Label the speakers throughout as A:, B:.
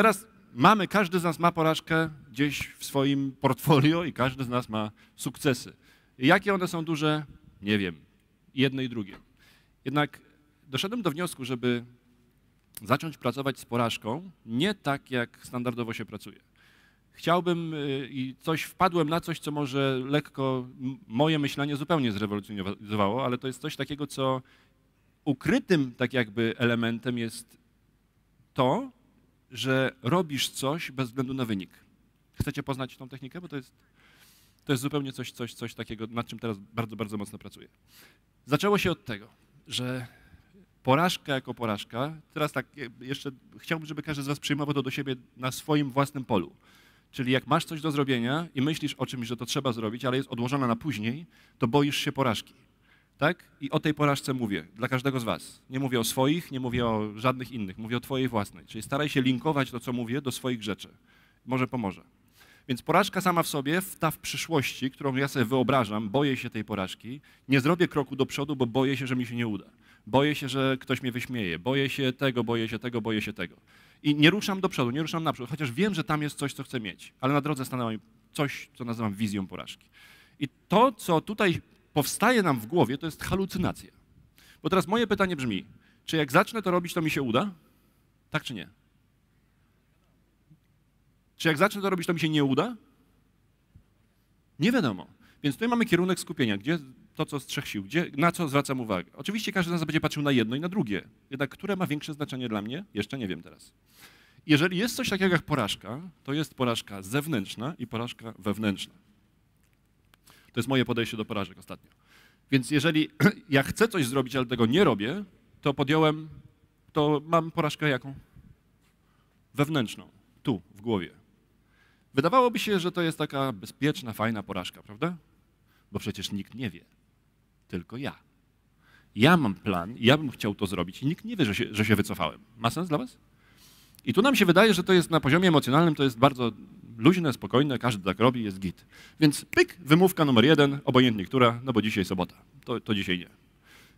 A: teraz mamy, każdy z nas ma porażkę gdzieś w swoim portfolio i każdy z nas ma sukcesy. I jakie one są duże? Nie wiem. Jedne i drugie. Jednak doszedłem do wniosku, żeby zacząć pracować z porażką nie tak, jak standardowo się pracuje. Chciałbym y, i coś wpadłem na coś, co może lekko moje myślenie zupełnie zrewolucjonizowało, ale to jest coś takiego, co ukrytym tak jakby elementem jest to, że robisz coś bez względu na wynik. Chcecie poznać tą technikę? Bo to jest, to jest zupełnie coś, coś, coś takiego, nad czym teraz bardzo, bardzo mocno pracuję. Zaczęło się od tego, że porażka jako porażka, teraz tak jeszcze chciałbym, żeby każdy z was przyjmował to do siebie na swoim własnym polu. Czyli jak masz coś do zrobienia i myślisz o czymś, że to trzeba zrobić, ale jest odłożone na później, to boisz się porażki. Tak? I o tej porażce mówię dla każdego z was. Nie mówię o swoich, nie mówię o żadnych innych, mówię o twojej własnej. Czyli staraj się linkować to, co mówię, do swoich rzeczy. Może pomoże. Więc porażka sama w sobie, ta w przyszłości, którą ja sobie wyobrażam, boję się tej porażki, nie zrobię kroku do przodu, bo boję się, że mi się nie uda. Boję się, że ktoś mnie wyśmieje, boję się tego, boję się tego, boję się tego. I nie ruszam do przodu, nie ruszam naprzód, chociaż wiem, że tam jest coś, co chcę mieć, ale na drodze stanęło mi coś, co nazywam wizją porażki. I to, co tutaj powstaje nam w głowie, to jest halucynacja. Bo teraz moje pytanie brzmi, czy jak zacznę to robić, to mi się uda? Tak czy nie? Czy jak zacznę to robić, to mi się nie uda? Nie wiadomo. Więc tutaj mamy kierunek skupienia, gdzie to, co z trzech sił, gdzie, na co zwracam uwagę. Oczywiście każdy z nas będzie patrzył na jedno i na drugie. Jednak które ma większe znaczenie dla mnie? Jeszcze nie wiem teraz. Jeżeli jest coś takiego jak porażka, to jest porażka zewnętrzna i porażka wewnętrzna. To jest moje podejście do porażek ostatnio. Więc jeżeli ja chcę coś zrobić, ale tego nie robię, to podjąłem, to mam porażkę jaką? Wewnętrzną, tu, w głowie. Wydawałoby się, że to jest taka bezpieczna, fajna porażka, prawda? Bo przecież nikt nie wie, tylko ja. Ja mam plan, ja bym chciał to zrobić i nikt nie wie, że się, że się wycofałem. Ma sens dla was? I tu nam się wydaje, że to jest na poziomie emocjonalnym, to jest bardzo luźne, spokojne, każdy tak robi, jest git. Więc pyk, wymówka numer jeden, obojętnie która, no bo dzisiaj sobota, to, to dzisiaj nie.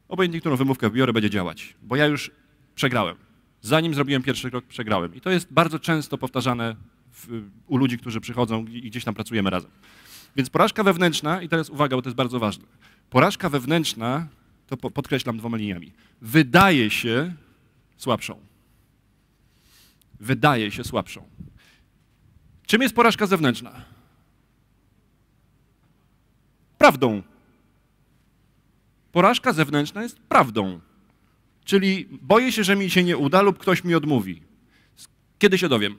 A: Obojętnie którą wymówkę biorę, będzie działać, bo ja już przegrałem. Zanim zrobiłem pierwszy krok, przegrałem. I to jest bardzo często powtarzane w, u ludzi, którzy przychodzą i gdzieś tam pracujemy razem. Więc porażka wewnętrzna, i teraz uwaga, bo to jest bardzo ważne. Porażka wewnętrzna, to po, podkreślam dwoma liniami, wydaje się słabszą. Wydaje się słabszą. Czym jest porażka zewnętrzna? Prawdą. Porażka zewnętrzna jest prawdą. Czyli boję się, że mi się nie uda lub ktoś mi odmówi. Kiedy się dowiem?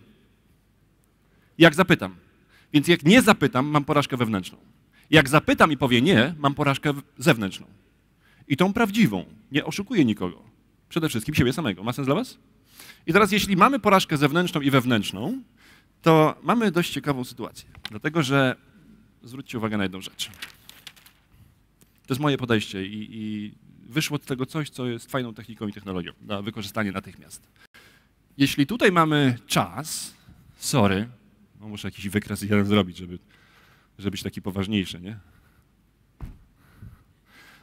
A: Jak zapytam. Więc jak nie zapytam, mam porażkę wewnętrzną. Jak zapytam i powie nie, mam porażkę zewnętrzną. I tą prawdziwą. Nie oszukuję nikogo. Przede wszystkim siebie samego. Ma sens dla was? I teraz jeśli mamy porażkę zewnętrzną i wewnętrzną, to mamy dość ciekawą sytuację. Dlatego, że zwróćcie uwagę na jedną rzecz. To jest moje podejście i, i wyszło z tego coś, co jest fajną techniką i technologią na wykorzystanie natychmiast. Jeśli tutaj mamy czas, sorry, no muszę jakiś wykres jeden zrobić, żeby, żeby być taki poważniejszy, nie?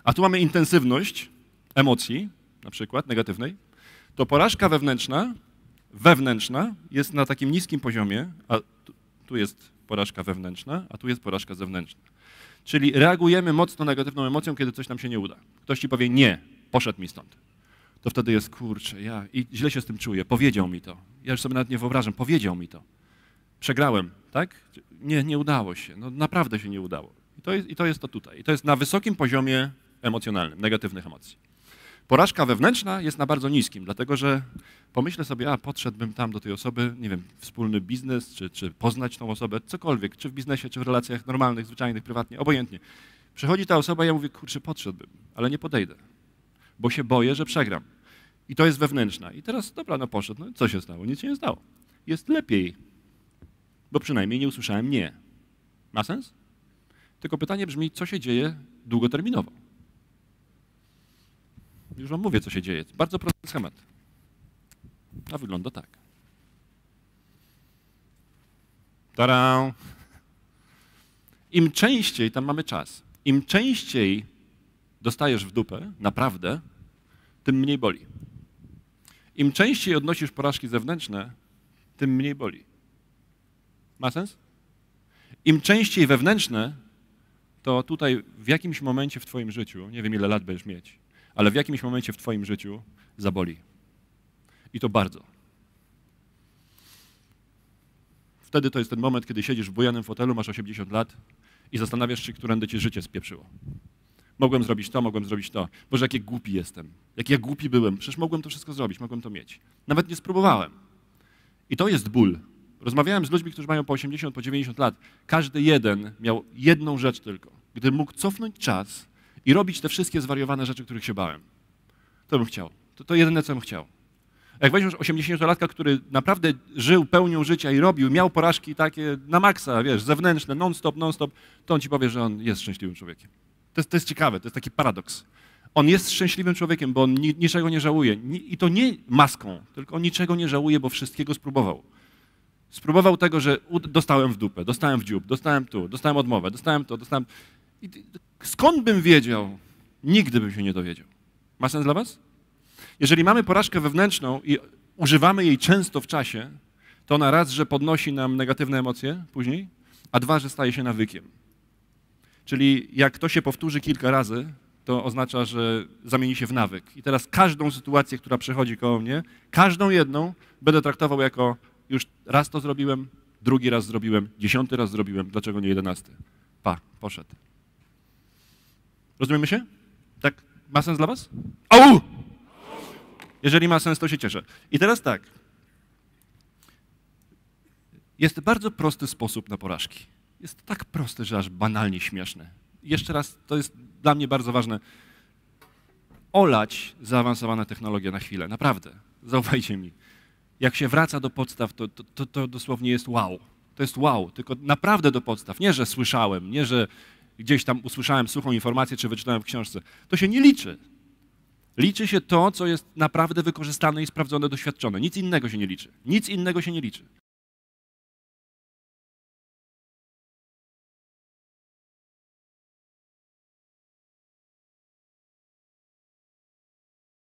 A: A tu mamy intensywność emocji, na przykład negatywnej, to porażka wewnętrzna wewnętrzna jest na takim niskim poziomie, a tu jest porażka wewnętrzna, a tu jest porażka zewnętrzna. Czyli reagujemy mocno negatywną emocją, kiedy coś nam się nie uda. Ktoś ci powie nie, poszedł mi stąd. To wtedy jest kurczę, ja i źle się z tym czuję, powiedział mi to. Ja już sobie nawet nie wyobrażam, powiedział mi to. Przegrałem, tak? Nie, nie udało się. No naprawdę się nie udało. I to jest, i to, jest to tutaj. I to jest na wysokim poziomie emocjonalnym, negatywnych emocji. Porażka wewnętrzna jest na bardzo niskim, dlatego że pomyślę sobie, a podszedłbym tam do tej osoby, nie wiem, wspólny biznes, czy, czy poznać tą osobę, cokolwiek, czy w biznesie, czy w relacjach normalnych, zwyczajnych, prywatnie, obojętnie. Przychodzi ta osoba, ja mówię, kurczę, podszedłbym, ale nie podejdę, bo się boję, że przegram. I to jest wewnętrzna. I teraz, dobra, no poszedł, no co się stało? Nic się nie stało. Jest lepiej, bo przynajmniej nie usłyszałem nie. Ma sens? Tylko pytanie brzmi, co się dzieje długoterminowo? Już wam mówię, co się dzieje. Bardzo prosty schemat. A wygląda tak. Tada! Im częściej, tam mamy czas, im częściej dostajesz w dupę, naprawdę, tym mniej boli. Im częściej odnosisz porażki zewnętrzne, tym mniej boli. Ma sens? Im częściej wewnętrzne, to tutaj w jakimś momencie w Twoim życiu, nie wiem ile lat będziesz mieć, ale w jakimś momencie w Twoim życiu zaboli. I to bardzo. Wtedy to jest ten moment, kiedy siedzisz w bujanym fotelu, masz 80 lat i zastanawiasz się, którędy cię życie spieprzyło. Mogłem zrobić to, mogłem zrobić to. Boże, jaki głupi jestem. Jak ja głupi byłem. Przecież mogłem to wszystko zrobić, mogłem to mieć. Nawet nie spróbowałem. I to jest ból. Rozmawiałem z ludźmi, którzy mają po 80, po 90 lat. Każdy jeden miał jedną rzecz tylko. Gdy mógł cofnąć czas i robić te wszystkie zwariowane rzeczy, których się bałem. To bym chciał. To, to jedyne, co bym chciał. Jak weźmiesz 80-latka, który naprawdę żył pełnią życia i robił, miał porażki takie na maksa, wiesz, zewnętrzne, non-stop, non-stop, to on ci powie, że on jest szczęśliwym człowiekiem. To jest, to jest ciekawe, to jest taki paradoks. On jest szczęśliwym człowiekiem, bo on ni, niczego nie żałuje. Ni, I to nie maską, tylko on niczego nie żałuje, bo wszystkiego spróbował. Spróbował tego, że dostałem w dupę, dostałem w dziób, dostałem tu, dostałem odmowę, dostałem to, dostałem... I skąd bym wiedział? Nigdy bym się nie dowiedział. Ma sens dla was? Jeżeli mamy porażkę wewnętrzną i używamy jej często w czasie, to ona raz, że podnosi nam negatywne emocje później, a dwa, że staje się nawykiem. Czyli jak to się powtórzy kilka razy, to oznacza, że zamieni się w nawyk. I teraz każdą sytuację, która przechodzi koło mnie, każdą jedną będę traktował jako już raz to zrobiłem, drugi raz zrobiłem, dziesiąty raz zrobiłem, dlaczego nie jedenasty? Pa, poszedł. Rozumiemy się? Tak? Ma sens dla was? Au! Jeżeli ma sens, to się cieszę. I teraz tak. Jest bardzo prosty sposób na porażki. Jest tak prosty, że aż banalnie śmieszne. Jeszcze raz, to jest dla mnie bardzo ważne. Olać zaawansowane technologie na chwilę, naprawdę. Zaufajcie mi. Jak się wraca do podstaw, to, to, to dosłownie jest wow. To jest wow, tylko naprawdę do podstaw. Nie, że słyszałem, nie, że gdzieś tam usłyszałem suchą informację, czy wyczytałem w książce. To się nie liczy. Liczy się to, co jest naprawdę wykorzystane i sprawdzone, doświadczone. Nic innego się nie liczy. Nic innego się nie liczy.